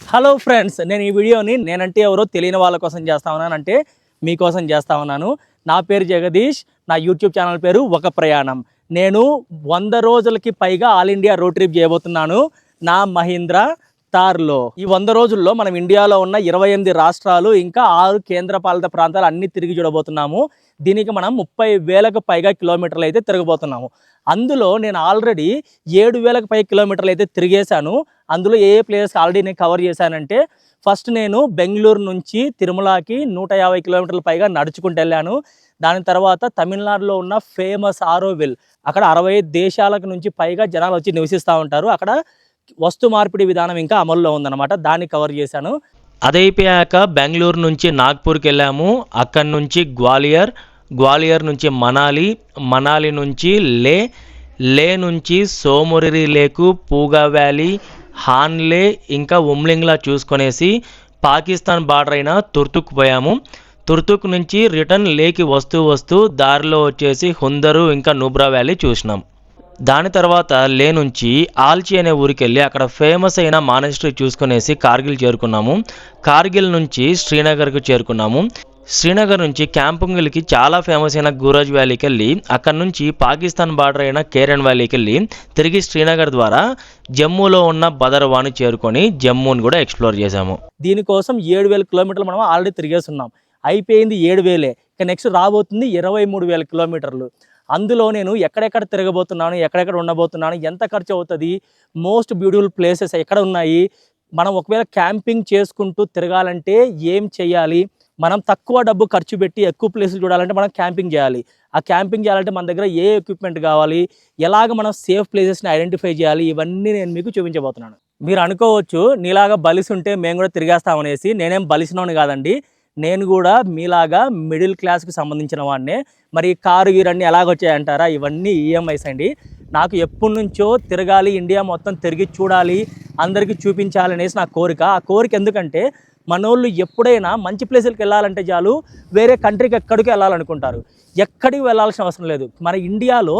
Hello friends నేను ఈ వీడియోని నేనంటే ఎవరో తెలియని వాళ్ళ కోసం చేస్తా ఉన్నాను. అంటే మీకోసం చేస్తా ఉన్నాను. నా పేరు జగదీష్ నా యూట్యూబ్ ఛానల్ పేరు ఒక ప్రయాణం. నేను వంద రోజులకి పైగా ఆల్ ఇండియా రోడ్ ట్రిప్ చేయబోతున్నాను. నా మహీంద్రా తార్లో ఈ వంద రోజుల్లో మనం ఇండియాలో ఉన్న ఇరవై ఎనిమిది రాష్ట్రాలు ఇంకా ఆరు కేంద్రపాలిత ప్రాంతాలు అన్ని తిరిగి చూడబోతున్నాము. దీనికి మనం ముప్పై వేలకు పైగా కిలోమీటర్లు అయితే తిరగబోతున్నాము. అందులో నేను ఆల్రెడీ ఏడు వేలకు పై కిలోమీటర్లు అయితే తిరిగేశాను. అందులో ఏ ఏ ప్లేసెస్ ఆల్రెడీ నేను కవర్ చేశానంటే ఫస్ట్ నేను బెంగళూరు నుంచి తిరుమలకి నూట యాభై కిలోమీటర్ల పైగా నడుచుకుంటూ వెళ్ళాను. దాని తర్వాత తమిళనాడులో ఉన్న ఫేమస్ ఆరోవిల్ అక్కడ అరవై దేశాలకు నుంచి పైగా జనాలు వచ్చి నివసిస్తూ ఉంటారు. అక్కడ వస్తు మార్పిడి విధానం ఇంకా అమల్లో ఉందన్నమాట. దాన్ని కవర్ చేశాను. అదైపోయాక బెంగళూరు నుంచి నాగ్పూర్కి వెళ్ళాము. అక్కడి నుంచి గ్వాలియర్ గ్వాలియర్ నుంచి మనాలి మనాలి నుంచి లే లే నుంచి సోమురిరి లేకు పూగా వ్యాలీ హాన్లే ఇంకా ఉమ్లింగ్లా చూసుకొనేసి పాకిస్తాన్ బార్డర్ అయిన తుర్తుక్ పోయాము. తుర్తుక్ నుంచి రిటర్న్ లేకి వస్తూ వస్తూ దారిలో వచ్చేసి హుందరు ఇంకా నూబ్రా వ్యాలీ చూసినాం. దాని తర్వాత లే నుంచి ఆల్చి అనే ఊరికి వెళ్ళి అక్కడ ఫేమస్ అయిన మానెస్ట్రీ చూసుకునేసి కార్గిల్ చేరుకున్నాము. కార్గిల్ నుంచి శ్రీనగర్కు చేరుకున్నాము. శ్రీనగర్ నుంచి క్యాంపింగ్లకి చాలా ఫేమస్ అయిన గురాజ్ వ్యాలీకి వెళ్ళి అక్కడ నుంచి పాకిస్తాన్ బార్డర్ అయిన కేరన్ వ్యాలీకి వెళ్ళి తిరిగి శ్రీనగర్ ద్వారా జమ్మూలో ఉన్న బదర్వాని చేరుకొని జమ్మూని కూడా ఎక్స్ప్లోర్ చేశాము. దీనికోసం ఏడు వేల కిలోమీటర్లు మనం ఆల్రెడీ తిరిగేస్తున్నాం అయిపోయింది ఏడు వేలే. ఇక నెక్స్ట్ రాబోతుంది ఇరవై మూడు వేల కిలోమీటర్లు. అందులో నేను ఎక్కడెక్కడ తిరగబోతున్నాను ఎక్కడెక్కడ ఉండబోతున్నాను ఎంత ఖర్చు అవుతుంది మోస్ట్ బ్యూటిఫుల్ ప్లేసెస్ ఎక్కడ ఉన్నాయి మనం ఒకవేళ క్యాంపింగ్ చేసుకుంటూ తిరగాలంటే ఏం చేయాలి మనం తక్కువ డబ్బు ఖర్చు పెట్టి ఎక్కువ ప్లేసులు చూడాలంటే మనం క్యాంపింగ్ చేయాలి. ఆ క్యాంపింగ్ చేయాలంటే మన దగ్గర ఏ ఎక్విప్మెంట్ కావాలి ఎలాగ మనం సేఫ్ ప్లేసెస్ని ఐడెంటిఫై చేయాలి ఇవన్నీ నేను మీకు చూపించబోతున్నాను. మీరు అనుకోవచ్చు నీలాగా బలిసి ఉంటే మేము కూడా తిరిగేస్తామనేసి నేనేం బలిసినోని కాదండి. నేను కూడా మీలాగా మిడిల్ క్లాస్కి సంబంధించిన వాడినే. మరి కారు గీరన్నీ ఎలాగొచ్చాయంటారా? ఇవన్నీ ఈఎంఐస్ అండి. నాకు ఎప్పటి నుంచో తిరగాలి ఇండియా మొత్తం తిరిగి చూడాలి అందరికీ చూపించాలి అనేసి నా కోరిక. ఆ కోరిక ఎందుకంటే మనోళ్ళు ఎప్పుడైనా మంచి ప్లేసులకు వెళ్ళాలంటే చాలు వేరే కంట్రీకి ఎక్కడికి వెళ్ళాలనుకుంటారు. ఎక్కడికి వెళ్ళాల్సిన అవసరం లేదు. మన ఇండియాలో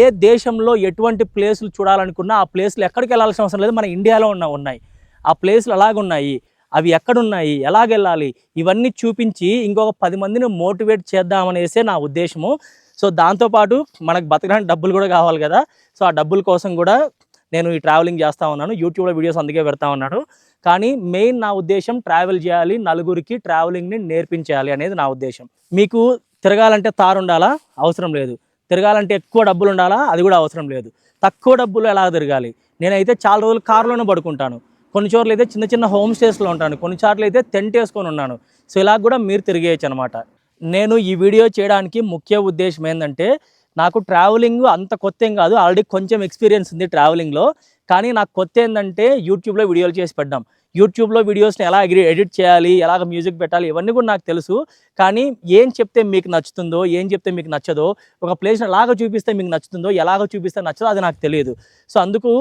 ఏ దేశంలో ఎటువంటి ప్లేసులు చూడాలనుకున్నా ఆ ప్లేసులు ఎక్కడికి వెళ్ళాల్సిన అవసరం లేదు. మన ఇండియాలో ఉన్న ఉన్నాయి. ఆ ప్లేసులు అలాగున్నాయి. అవి ఎక్కడున్నాయి? ఎలాగెళ్ళాలి? ఇవన్నీ చూపించి ఇంకొక పది మందిని మోటివేట్ చేద్దామనేసే నా ఉద్దేశము. సో దాంతోపాటు మనకు బతకడానికి డబ్బులు కూడా కావాలి కదా. సో ఆ డబ్బుల కోసం కూడా నేను ఈ ట్రావెలింగ్ చేస్తూ ఉన్నాను. యూట్యూబ్లో వీడియోస్ అందుకే పెడతా ఉన్నాను. కానీ మెయిన్ నా ఉద్దేశం ట్రావెల్ చేయాలి నలుగురికి ట్రావెలింగ్ని నేర్పించాలి అనేది నా ఉద్దేశం. మీకు తిరగాలంటే తారు ఉండాలా? అవసరం లేదు. తిరగాలంటే ఎక్కువ డబ్బులు ఉండాలా? అది కూడా అవసరం లేదు. తక్కువ డబ్బులు ఎలా తిరగాలి? నేనైతే చాలా రోజులు కారులోనే పడుకుంటాను. కొన్ని చోట్ల అయితే చిన్న చిన్న హోమ్ స్టేస్లో ఉంటాను. కొన్ని చోట్ల అయితే టెంట్ వేసుకొని ఉన్నాను. సో ఇలా కూడా మీరు తిరిగేయచ్చు అనమాట నేను ఈ వీడియో చేయడానికి ముఖ్య ఉద్దేశం ఏంటంటే నాకు ట్రావెలింగ్ అంత కొత్త ఏం కాదు. ఆల్రెడీ కొంచెం ఎక్స్పీరియన్స్ ఉంది ట్రావెలింగ్లో కానీ నాకు కొత్త ఏంటంటే యూట్యూబ్లో వీడియోలు చేసి పెట్టాం యూట్యూబ్లో వీడియోస్ని ఎలా ఎడిట్ చేయాలి ఎలాగ మ్యూజిక్ పెట్టాలి ఇవన్నీ కూడా నాకు తెలుసు. కానీ ఏం చెప్తే మీకు నచ్చుతుందో ఏం చెప్తే మీకు నచ్చదో ఒక ప్లేస్ని ఎలాగ చూపిస్తే మీకు నచ్చుతుందో ఎలాగ చూపిస్తే నచ్చదో అది నాకు తెలియదు. సో అందుకు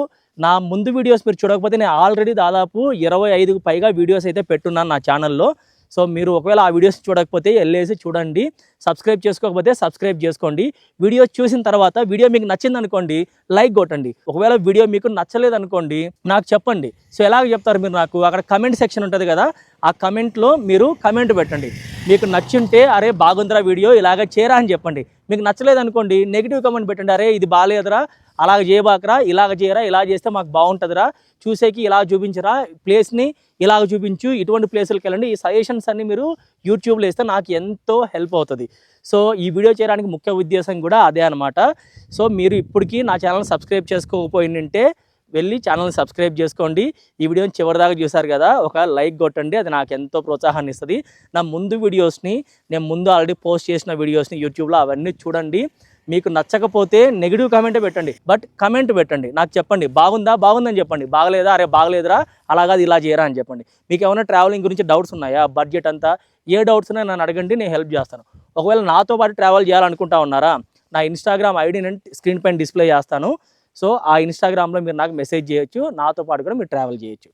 నా ముందు వీడియోస్ మీరు చూడకపోతే నేను ఆల్రెడీ దాదాపు ఇరవై ఐదుకు పైగా వీడియోస్ అయితే పెట్టున్నాను నా ఛానల్లో సో మీరు ఒకవేళ ఆ వీడియోస్ చూడకపోతే వెళ్ళేసి చూడండి. సబ్స్క్రైబ్ చేసుకోకపోతే సబ్స్క్రైబ్ చేసుకోండి. వీడియో చూసిన తర్వాత వీడియో మీకు నచ్చింది అనుకోండి లైక్ కొట్టండి. ఒకవేళ వీడియో మీకు నచ్చలేదు అనుకోండి నాకు చెప్పండి. సో ఎలాగ చెప్తారు మీరు నాకు? అక్కడ కమెంట్ సెక్షన్ ఉంటుంది కదా ఆ కమెంట్లో మీరు కమెంట్ పెట్టండి. మీకు నచ్చుంటే అరే బాగుందిరా వీడియో ఇలాగ చేరా అని చెప్పండి. మీకు నచ్చలేదు అనుకోండి నెగిటివ్ కమెంట్ పెట్టండి. అరే ఇది బాగాలేదురా అలాగ చేయబాకరా ఇలాగ చేయరా ఇలా చేస్తే మాకు బాగుంటుందిరా. చూసేకి ఇలా చూపించరా. ప్లేస్ని ఇలాగ చూపించు. ఇటువంటి ప్లేసులకు వెళ్ళండి. ఈ సజెషన్స్ అన్ని మీరు యూట్యూబ్లో ఇస్తే నాకు ఎంతో హెల్ప్ అవుతుంది. సో ఈ వీడియో చేయడానికి ముఖ్య ఉద్దేశం కూడా అదే అనమాట సో మీరు ఇప్పటికీ నా ఛానల్ సబ్స్క్రైబ్ చేసుకోకపోయిందంటే వెళ్ళి ఛానల్ సబ్స్క్రైబ్ చేసుకోండి. ఈ వీడియోని చివరిదాకా చూసారు కదా ఒక లైక్ కొట్టండి. అది నాకు ఎంతో ప్రోత్సాహాన్ని ఇస్తుంది. నా ముందు వీడియోస్ని నేను ముందు ఆల్రెడీ పోస్ట్ చేసిన వీడియోస్ని యూట్యూబ్లో అవన్నీ చూడండి. మీకు నచ్చకపోతే నెగిటివ్ కామెంటే పెట్టండి. బట్ కమెంట్ పెట్టండి. నాకు చెప్పండి బాగుందా? బాగుందని చెప్పండి. బాగలేదా? అరే బాగలేదురా. అలాగా ఇలా చేయరా? అని చెప్పండి. మీకు ఏమైనా ట్రావెలింగ్ గురించి డౌట్స్ ఉన్నాయా? బడ్జెట్ అంతా? ఏ డౌట్స్ ఉన్నాయో నన్ను అడగండి నేను హెల్ప్ చేస్తాను. ఒకవేళ నాతో పాటు ట్రావెల్ చేయాలనుకుంటా ఉన్నారా? నా ఇన్స్టాగ్రామ్ ఐడి నేను స్క్రీన్ పైన డిస్ప్లే చేస్తాను. సో ఆ ఇన్స్టాగ్రామ్లో మీరు నాకు మెసేజ్ చేయొచ్చు. నాతో పాటు కూడా మీరు ట్రావెల్ చేయొచ్చు.